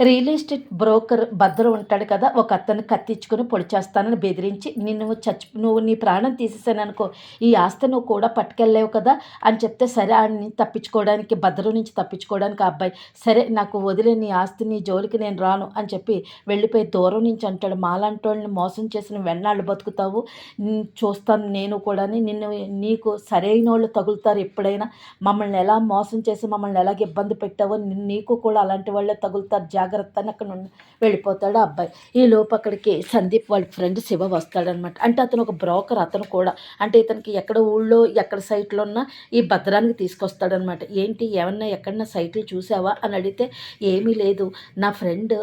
real estate broker Bhadra ఉంటాడు కదా ఒక అతను కత్తిచ్చుకుని పొడి చేస్తానని బెదిరించి నిన్ను చచ్చి నువ్వు నీ ప్రాణం తీసేసాను అనుకో ఈ ఆస్తి నువ్వు కూడా పట్టుకెళ్ళలేవు కదా అని చెప్తే సరే అని తప్పించుకోవడానికి భద్ర నుంచి తప్పించుకోవడానికి ఆ అబ్బాయి సరే నాకు వదిలే నీ ఆస్తి నీ జోలికి నేను రాను అని చెప్పి వెళ్ళిపోయి దూరం నుంచి అంటాడు. మాలాంటి వాళ్ళని మోసం చేసిన వెన్నాళ్ళు బతుకుతావు చూస్తాను నేను కూడా నిన్ను నీకు సరైన వాళ్ళు తగులుతారు ఎప్పుడైనా మమ్మల్ని ఎలా మోసం చేసి మమ్మల్ని ఎలాగ ఇబ్బంది పెట్టావో నీకు కూడా అలాంటి వాళ్ళే తగులుతారు. జాగ్రత్త అని అక్కడ వెళ్ళిపోతాడు ఆ అబ్బాయి. ఈ లోపు అక్కడికి సందీప్ వాళ్ళ ఫ్రెండ్ శివ వస్తాడనమాట. అంటే అతను ఒక బ్రోకర్ అతను కూడా. అంటే ఇతనికి ఎక్కడ ఊళ్ళో ఎక్కడ సైట్లో ఉన్నా ఈ భద్రానికి తీసుకొస్తాడనమాట. ఏంటి ఏమన్నా ఎక్కడన్నా సైట్లు చూసావా? అని అడిగితే ఏమీ లేదు. నా ఫ్రెండ్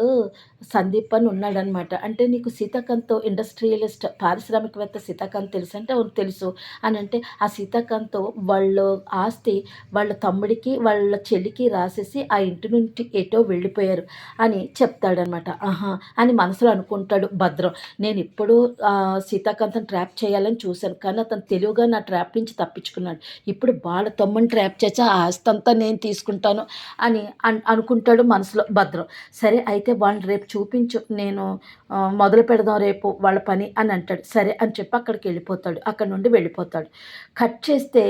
సందీప్ అని ఉన్నాడనమాట. అంటే నీకు సీతాకాంత్ ఇండస్ట్రియలిస్ట్ పారిశ్రామికవేత్త సీతాకాంత్ తెలుసు అంటే అవును తెలుసు. అని అంటే ఆ సీతాకాంత్ వాళ్ళ ఆస్తి వాళ్ళ తమ్ముడికి వాళ్ళ చెల్లికి రాసేసి ఆ ఇంటి నుండి ఎటో వెళ్ళిపోయారు. అని చెప్తాడనమాట. ఆహా అని మనసులో అనుకుంటాడు భద్రం. నేను ఎప్పుడూ సీతాకాంతం ట్రాప్ చేయాలని చూశాను. కానీ అతను తెలివిగా నా ట్రాప్ నుంచి తప్పించుకున్నాడు. ఇప్పుడు వాళ్ళ తమ్ముని ట్రాప్ చేసి ఆ ఆస్తంతా నేను తీసుకుంటాను అని అనుకుంటాడు మనసులో భద్రం. సరే అయితే వాళ్ళని రేపు చూపించు. నేను మొదలు పెడదాం రేపు వాళ్ళ పని అని అంటాడు. సరే అని చెప్పి అక్కడికి వెళ్ళిపోతాడు. అక్కడ నుండి వెళ్ళిపోతాడు. కట్ చేస్తే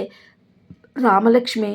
రామలక్ష్మి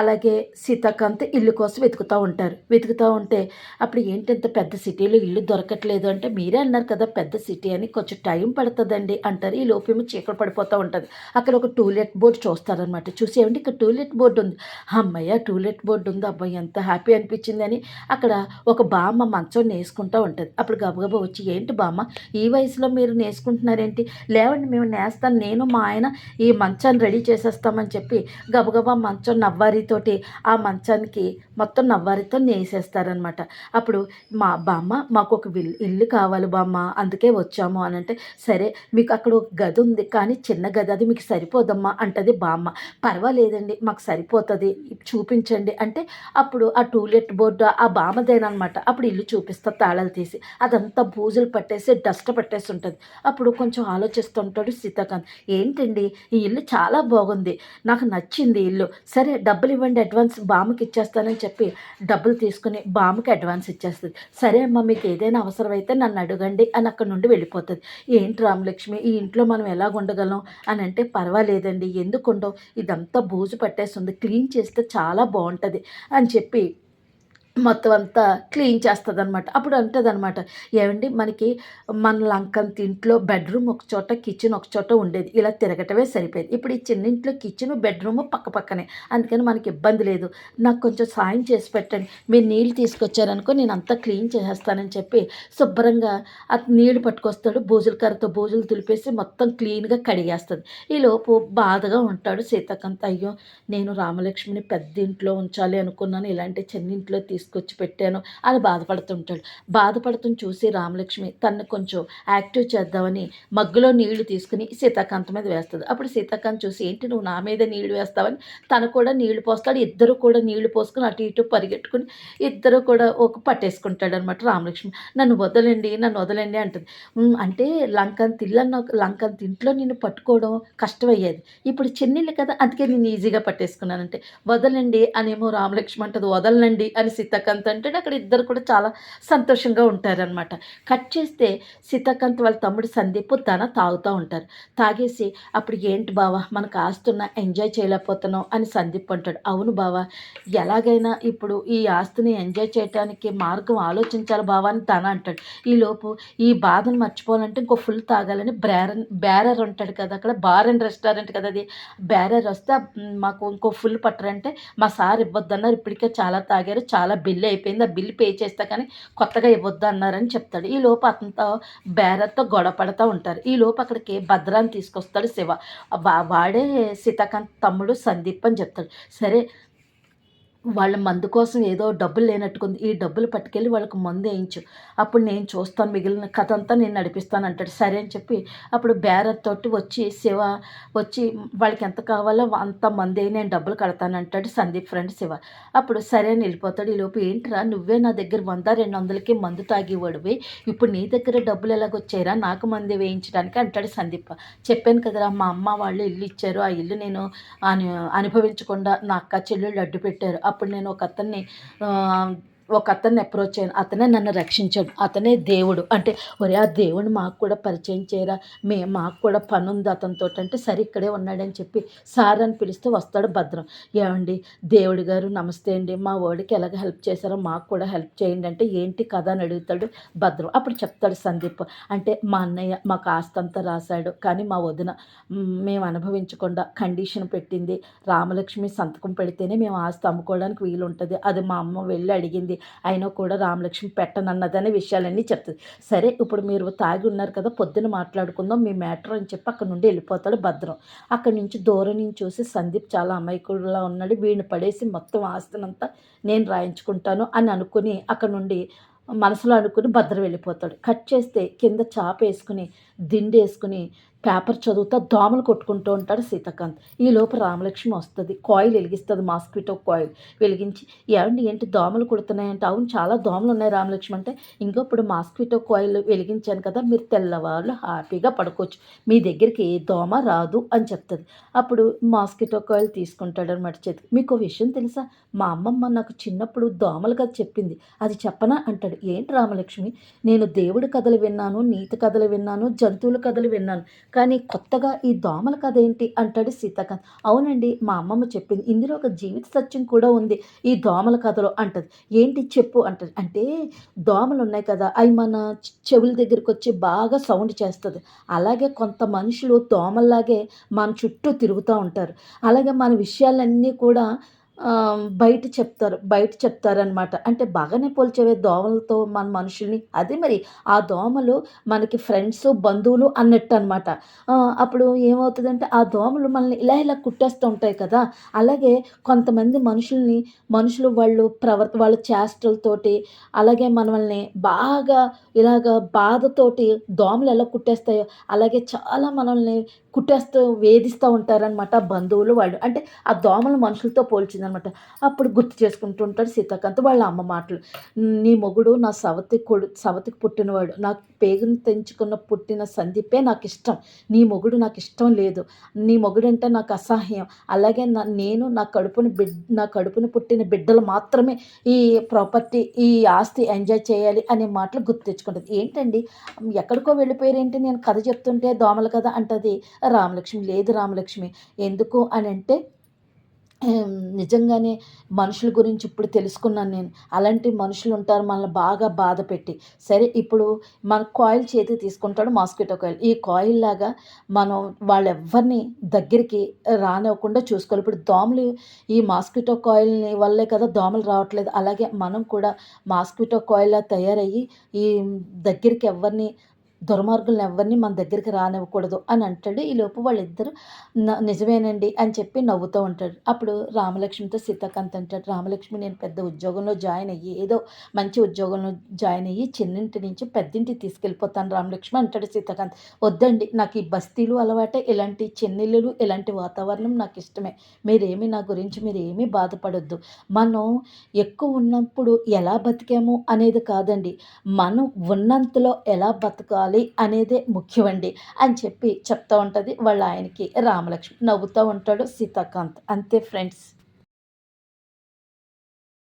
అలాగే సీతాకాంత్ ఇల్లు కోసం వెతుకుతూ ఉంటారు. వెతుకుతూ ఉంటే అప్పుడు ఏంటంత పెద్ద సిటీలో ఇల్లు దొరకట్లేదు అంటే మీరే అన్నారు కదా పెద్ద సిటీ అని కొంచెం టైం పడుతుందండి అంటారు. ఈ లోపేమో చీకటి పడిపోతూ ఉంటుంది. అక్కడ ఒక టూలెట్ బోర్డు చూస్తారనమాట చూసి ఏమంటే ఇక్కడ టూలెట్ బోర్డు ఉంది. అమ్మయ్య టూలెట్ బోర్డు ఉంది. అబ్బాయి ఎంత హ్యాపీ అనిపించింది అని అక్కడ ఒక బామ్మ మంచం నేసుకుంటూ ఉంటుంది. అప్పుడు గబగబా వచ్చి ఏంటి బామ్మ ఈ వయసులో మీరు నేసుకుంటున్నారేంటి? లేవండి మేము నేస్తాను నేను మా ఆయన ఈ మంచాన్ని రెడీ చేసేస్తామని చెప్పి గబగబా మంచం నవ్వారి. నవ్వారితోటి ఆ మంచానికి మొత్తం నవ్వారితో నేసేస్తారనమాట అప్పుడు మా బామ్మ మాకు ఒక విల్ ఇల్లు కావాలి బామ్మ అందుకే వచ్చాము అని అంటే సరే మీకు అక్కడ ఒక గది ఉంది కానీ చిన్న గది అది మీకు సరిపోదమ్మా అంటది బామ్మ. పర్వాలేదండి మాకు సరిపోతుంది చూపించండి అంటే అప్పుడు ఆ టూలెట్ బోర్డు ఆ బామ్మదేనమాట అప్పుడు ఇల్లు చూపిస్తా తాళాలు తీసి అదంతా బూజులు పట్టేసి డస్ట్ పట్టేసి ఉంటుంది అప్పుడు కొంచెం ఆలోచిస్తుంటాడు సీతాకాంత్. ఏంటండి ఈ ఇల్లు చాలా బాగుంది నాకు నచ్చింది ఇల్లు. సరే డబ్బులు ఇవ్వండి అడ్వాన్స్ బామ్మకి ఇచ్చేస్తానని చెప్పి డబ్బులు తీసుకుని బామ్మకి అడ్వాన్స్ ఇచ్చేస్తుంది. సరే అమ్మ మీకు ఏదైనా అవసరమైతే నన్ను అడగండి అని అక్కడ నుండి వెళ్ళిపోతుంది. ఏంటి రామలక్ష్మి ఈ ఇంట్లో మనం ఎలా ఉండగలం అని అంటే పర్వాలేదండి ఎందుకు ఇదంతా బూజు పట్టేస్తుంది క్లీన్ చేస్తే చాలా బాగుంటుంది అని చెప్పి మొత్తం అంతా క్లీన్ చేస్తుంది అనమాట అప్పుడు అంటుంది అనమాట ఏమండి మనకి మన లంకంత ఇంట్లో బెడ్రూమ్ ఒక చోట కిచెన్ ఒక చోట ఉండేది. ఇలా తిరగటమే సరిపోయేది. ఇప్పుడు ఈ చిన్న ఇంట్లో కిచెన్ బెడ్రూమ్ పక్క పక్కనే. అందుకని మనకి ఇబ్బంది లేదు. నాకు కొంచెం సాయం చేసి పెట్టండి. మీరు నీళ్ళు తీసుకొచ్చారనుకో నేను అంతా క్లీన్ చేసేస్తానని చెప్పి శుభ్రంగా అది నీళ్ళు పట్టుకొస్తాడు. బూజుల కర్రతో బూజులు తులిపేసి మొత్తం క్లీన్గా కడిగేస్తుంది ఈలోపు బాధగా ఉంటాడు సీతాకాంత్. అయ్యో నేను రామలక్ష్మిని పెద్ద ఇంట్లో ఉంచాలి అనుకున్నాను. ఇలాంటి చిన్న ఇంట్లో తీసుకొచ్చి పెట్టాను. అని బాధపడుతుంటాడు. బాధపడుతుని చూసి రామలక్ష్మి తను కొంచెం యాక్టివ్ చేద్దామని మగ్గులో నీళ్ళు తీసుకుని సీతాకాంత్ మీద వేస్తుంది. అప్పుడు సీతాకాంత్ చూసి ఏంటి నువ్వు నా మీద నీళ్ళు వేస్తావని? తను కూడా నీళ్ళు పోస్తాడు. ఇద్దరు కూడా నీళ్ళు పోసుకుని అటు ఇటు పరిగెట్టుకుని ఇద్దరు కూడా ఒక పట్టేసుకుంటాడు అనమాట రామలక్ష్మి. నన్ను వదలండి నన్ను వదలండి అంటుంది. అంటే లంకంత తిల్లన్న అన్న తింట్లో ఇంట్లో నిన్ను పట్టుకోవడం కష్టమయ్యేది. ఇప్పుడు చెన్నెళ్ళు కదా అందుకే నేను ఈజీగా పట్టేసుకున్నానంటే. వదలండి అనేమో రామలక్ష్మి అంటది. వదలనండి అని సీతాకాంత్ అంటే అక్కడ ఇద్దరు కూడా చాలా సంతోషంగా ఉంటారనమాట కట్ చేస్తే సీతాకాంత్ వాళ్ళ తమ్ముడు సందీప్ తన తాగుతూ ఉంటారు. తాగేసి అప్పుడు ఏంటి బావా మనకు ఆస్తున్న ఎంజాయ్ చేయలేకపోతున్నాం అని సందీప్ అంటాడు. అవును బావా ఎలాగైనా ఇప్పుడు ఈ ఆస్తిని ఎంజాయ్ చేయడానికి మార్గం ఆలోచించాలి బావా అని తన అంటాడు. ఈలోపు ఈ బాధను మర్చిపోవాలంటే ఇంకో ఫుల్ తాగాలని బ్యారన్ బ్యారర్ ఉంటాడు కదా అక్కడ బార్ అండ్ రెస్టారెంట్ కదా అది. బ్యారర్ వస్తే మాకు ఇంకో ఫుల్ పట్టరంటే మా సార్ ఇవ్వద్దన్నారు ఇప్పటికే చాలా తాగారు చాలా బిల్ అయిపోయింది ఆ బిల్ పే చేస్తే కానీ కొత్తగా ఇవ్వద్దు అన్నారని చెప్తాడు. ఈ లోపు అతనితో బేరత్తో గొడవ పడుతూ ఉంటారు. ఈ లోపు అక్కడికి భద్రాన్ని తీసుకొస్తాడు శివ. వాడే సీతాకాంత్ తమ్ముడు సందీప్ అని చెప్తాడు. సరే వాళ్ళ మందు కోసం ఏదో డబ్బులు లేనట్టుకుంది ఈ డబ్బులు పట్టుకెళ్ళి వాళ్ళకి మందు వేయించు. అప్పుడు నేను చూస్తాను మిగిలిన కథ అంతా నేను నడిపిస్తాను అంటాడు. సరే అని చెప్పి అప్పుడు బేరర్ తోటి వచ్చి శివ వచ్చి వాళ్ళకి ఎంత కావాలో అంత మంది నేను డబ్బులు కడతాను అంటాడు సందీప్ ఫ్రెండ్ శివ. అప్పుడు సరే అని వెళ్ళిపోతాడు. ఈ లోపు ఏంట్రా నువ్వే నా దగ్గర వంద రెండు వందలకి మందు తాగేవాడివి. ఇప్పుడు నీ దగ్గర డబ్బులు ఎలాగొచ్చాయిరా? నాకు మంది వేయించడానికి అంటాడు సందీప్. చెప్పాను కదరా మా అమ్మ వాళ్ళు ఇల్లు ఇచ్చారు. ఆ ఇల్లు నేను అను అనుభవించకుండా నా అక్క చెల్లెళ్ళు అడ్డు పెట్టారు అప్పుడు నేను ఒక అతన్ని ఒక అతన్ని అప్రోచ్ అయ్యాను అతనే నన్ను రక్షించాడు అతనే దేవుడు. అంటే ఒరే ఆ దేవుడు మాకు కూడా పరిచయం చేయరా? మే మాకు కూడా పని ఉంది అతనితో అంటే సరే ఇక్కడే ఉన్నాడని చెప్పి సార్ అని పిలిస్తే వస్తాడు భద్రం. ఏమండి? దేవుడు గారు నమస్తే అండి. మా వాడికి ఎలాగ హెల్ప్ చేశారో మాకు కూడా హెల్ప్ చేయండి. అంటే ఏంటి కథ అని అడుగుతాడు భద్రం. అప్పుడు చెప్తాడు సందీప్. అంటే మా అన్నయ్య మాకు ఆస్తి అంతా రాశాడు. కానీ మా వదిన మేము అనుభవించకుండా కండిషన్ పెట్టింది. రామలక్ష్మి సంతకం పెడితేనే మేము ఆస్తి అమ్ముకోవడానికి వీలు ఉంటుంది అది మా అమ్మ వెళ్ళి అడిగింది. అయినా కూడా రామలక్ష్మి పెట్టనన్నదనే విషయాలన్నీ చెప్తుంది. సరే ఇప్పుడు మీరు తాగి ఉన్నారు కదా పొద్దున మాట్లాడుకుందాం మీ మ్యాటర్ అని చెప్పి అక్కడ నుండి వెళ్ళిపోతాడు భద్రం. అక్కడి నుంచి దూరం నుంచి చూసి సందీప్ చాలా అమాయకుడులా ఉన్నాడు. వీడిని పడేసి మొత్తం ఆస్తినంతా నేను రాయించుకుంటాను అని అనుకుని అక్కడ నుండి మనసులో అనుకుని భద్రం వెళ్ళిపోతాడు. కట్ చేస్తే కింద చాప వేసుకుని దిండు వేసుకుని పేపర్ చదువుతా దోమలు కొట్టుకుంటూ ఉంటాడు సీతాకాంత్. ఈ లోపు రామలక్ష్మి వస్తుంది. కాయిల్ వెలిగిస్తుంది మాస్కిటో కాయిల్ వెలిగించి ఏమండి ఏంటి దోమలు కుడుతున్నాయంటే? అవును చాలా దోమలు ఉన్నాయి రామలక్ష్మి అంటే. ఇంకొప్పుడు మాస్కిటో కాయిల్ వెలిగించాను కదా మీరు తెల్లవాళ్ళు హ్యాపీగా పడుకోవచ్చు. మీ దగ్గరికి ఏ దోమ రాదు అని చెప్తుంది. అప్పుడు మాస్కిటో కాయిల్ తీసుకుంటాడు అనమాట చేతికి. మీకు విషయం తెలుసా? మా అమ్మమ్మ నాకు చిన్నప్పుడు దోమలు కథ చెప్పింది. అది చెప్పనా? అంటాడు. ఏంటి రామలక్ష్మి? నేను దేవుడి కథలు విన్నాను నీతి కథలు విన్నాను జంతువుల కథలు విన్నాను. కానీ కొత్తగా ఈ దోమల కథ ఏంటి అంటాడు సీతాకాంత్. అవునండి మా అమ్మమ్మ చెప్పింది. ఇందులో ఒక జీవిత సత్యం కూడా ఉంది. ఈ దోమల కథలో అంటది. ఏంటి చెప్పు అంటది. అంటే దోమలు ఉన్నాయి కదా అవి మన చెవుల దగ్గరికి వచ్చి బాగా సౌండ్ చేస్తుంది. అలాగే కొంత మనుషులు దోమల్లాగే మన చుట్టూ తిరుగుతూ ఉంటారు. అలాగే మన విషయాలన్నీ కూడా బయట చెప్తారు బయట చెప్తారనమాట అంటే బాగానే పోల్చేవే దోమలతో మన మనుషుల్ని. అదే మరి ఆ దోమలు మనకి ఫ్రెండ్స్ బంధువులు అన్నట్టు అనమాట అప్పుడు ఏమవుతుందంటే ఆ దోమలు మనల్ని ఇలా ఇలా కుట్టేస్తూ ఉంటాయి కదా. అలాగే కొంతమంది మనుషుల్ని మనుషులు వాళ్ళు ప్రవర్త వాళ్ళ చేష్టలతోటి అలాగే మనల్ని బాగా ఇలాగ బాధతోటి దోమలు ఎలా కుట్టేస్తాయో అలాగే చాలా మనల్ని కుట్టేస్తూ వేధిస్తూ ఉంటారనమాట బంధువులు వాళ్ళు. అంటే ఆ దోమలు మనుషులతో పోల్చిందనమాట అప్పుడు గుర్తు చేసుకుంటూ ఉంటాడు సీతాకాంత్ వాళ్ళ అమ్మ మాటలు. నీ మొగుడు నా సవతి కొడు సవతికి పుట్టినవాడు. నాకు పేగును తెంచుకున్న పుట్టిన సందీపే నాకు ఇష్టం నీ మొగుడు నాకు ఇష్టం లేదు. నీ మొగుడు అంటే నాకు అసహ్యం. అలాగే నా నేను నా కడుపుని బిడ్ నా కడుపుని పుట్టిన బిడ్డలు మాత్రమే ఈ ప్రాపర్టీ ఈ ఆస్తి ఎంజాయ్ చేయాలి అనే మాటలు గుర్తు తెచ్చుకుంటుంది. ఏంటండి? ఎక్కడికో వెళ్ళిపోయారేంటి? నేను కథ చెప్తుంటే దోమలు కథ అంటది. రామలక్ష్మి లేదు రామలక్ష్మి ఎందుకు అని అంటే నిజంగానే మనుషుల గురించి ఇప్పుడు తెలుసుకున్నాను నేను. అలాంటి మనుషులు ఉంటారు మనల్ని బాగా బాధ పెట్టి. సరే ఇప్పుడు మన కాయిల్ చేతికి తీసుకుంటాడు మాస్కిటో కాయిల్. ఈ కాయిల్ లాగా మనం వాళ్ళెవ్వరిని దగ్గరికి రానివ్వకుండా చూసుకోవాలి. ఇప్పుడు దోమలు ఈ మాస్కిటో కాయిల్ని వల్లే కదా దోమలు రావట్లేదు. అలాగే మనం కూడా మాస్కిటో కాయిల్లా తయారయ్యి ఈ దగ్గరికి ఎవరిని దుర్మార్గులను ఎవరిని మన దగ్గరికి రానివ్వకూడదు అని అంటాడు. ఈలోపు వాళ్ళిద్దరు నిజమేనండి అని చెప్పి నవ్వుతూ ఉంటాడు అప్పుడు రామలక్ష్మితో సీతాకాంత్ అంటాడు. రామలక్ష్మి నేను పెద్ద ఉద్యోగంలో జాయిన్ అయ్యి ఏదో మంచి ఉద్యోగంలో జాయిన్ అయ్యి చిన్నింటి నుంచి పెద్దింటికి తీసుకెళ్ళిపోతాను రామలక్ష్మి అంటాడు సీతాకాంత్. వద్దండి నాకు ఈ బస్తీలు అలవాటే. ఇలాంటి చెన్నెళ్ళు ఇలాంటి వాతావరణం నాకు ఇష్టమే. మీరేమి నా గురించి మీరు ఏమీ బాధపడొద్దు. మనం ఎక్కువ ఉన్నప్పుడు ఎలా బతికాము అనేది కాదండి. మనం ఉన్నంతలో ఎలా బతకాలి చేసుకోవాలి అనేదే ముఖ్యమండి అని చెప్పి చెప్తూ ఉంటుంది వాళ్ళ ఆయనకి రామలక్ష్మి. నవ్వుతూ ఉంటాడు సీతాకాంత్. అంతే ఫ్రెండ్స్.